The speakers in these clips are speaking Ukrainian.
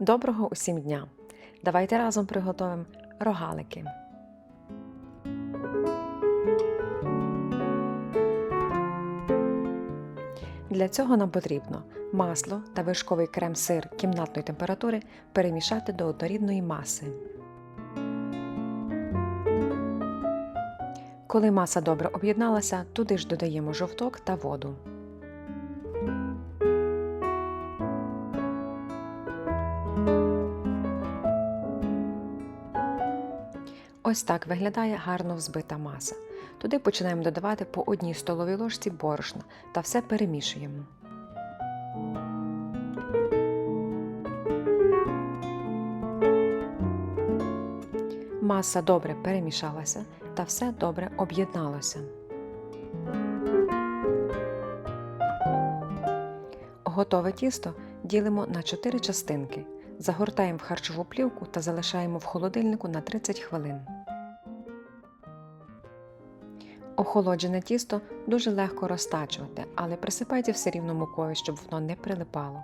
Доброго усім дня! Давайте разом приготуємо рогалики. Для цього нам потрібно масло та вершковий крем-сир кімнатної температури перемішати до однорідної маси. Коли маса добре об'єдналася, туди ж додаємо жовток та воду. Ось так виглядає гарно взбита маса. Туди починаємо додавати по одній столовій ложці борошна та все перемішуємо. Маса добре перемішалася та все добре об'єдналося. Готове тісто ділимо на 4 частинки. Загортаємо в харчову плівку та залишаємо в холодильнику на 30 хвилин. Охолоджене тісто дуже легко розтачувати, але присипайте все рівно мукою, щоб воно не прилипало.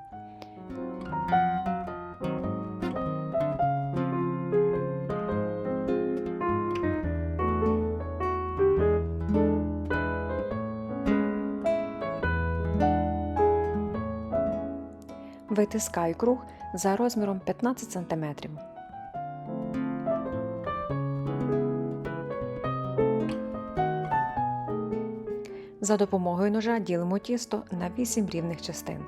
Витискаю круг за розміром 15 см. За допомогою ножа ділимо тісто на 8 рівних частин.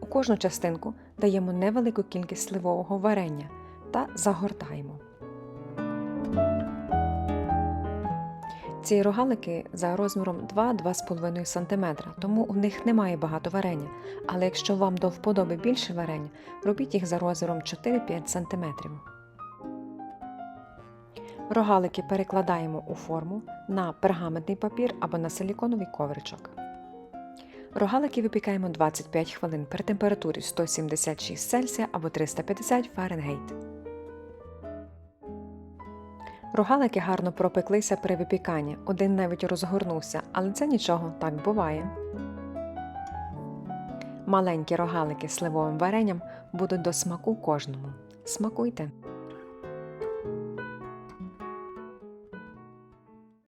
У кожну частинку даємо невелику кількість сливового варення та загортаємо. Ці рогалики за розміром 2-2,5 см, тому у них немає багато варення. Але якщо вам до вподоби більше варення, робіть їх за розміром 4-5 см. Рогалики перекладаємо у форму на пергаментний папір або на силіконовий ковричок. Рогалики випікаємо 25 хвилин при температурі 176 Цельсія або 350 Фаренгейт. Рогалики гарно пропеклися при випіканні, один навіть розгорнувся, але це нічого, так буває. Маленькі рогалики з сливовим варенням будуть до смаку кожному. Смакуйте!